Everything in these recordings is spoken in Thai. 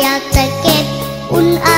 อยากจะเก็บอุ่นไอ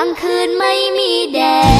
างคืนไม่มีแดด